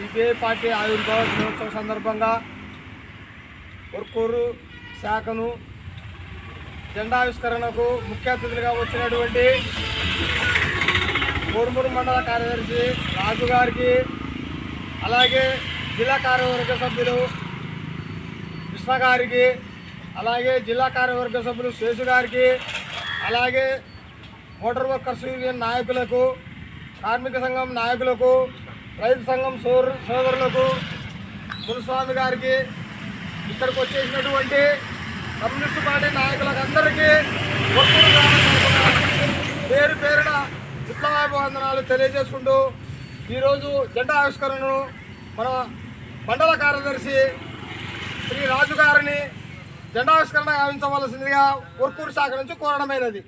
CPI party ఆవిర్భావ దినోత్సవం సందర్భంగా ఉర్కూరు శాఖను జెండావిష్కరణకు ముఖ్య అతిథులుగా వచ్చినటువంటి కోరుమూరు మండల కార్యదర్శి రాజు గారికి అలాగే జిల్లా కార్యవర్గ సభ్యులు కృష్ణ గారికి అలాగే జిల్లా కార్యవర్గ సభ్యులు శేషు గారికి అలాగే మోటార్ వర్కర్స్ యూనియన్ నాయకులకు కార్మిక సంఘం నాయకులకు రైతు సంఘం సోదరు సోదరులకు గురుస్వామి గారికి ఇక్కడికి వచ్చేసినటువంటి కమ్యూనిస్ట్ పార్టీ నాయకులకు అందరికీ పేరు పేరున విప్లవాభివందనాలు తెలియజేసుకుంటూ ఈరోజు జెండా ఆవిష్కరణను మన మండల కార్యదర్శి శ్రీ రాజు గారిని జెండావిష్కరణ గావించవలసిందిగా ఉర్కూరు శాఖ నుంచి కోరడమైనది.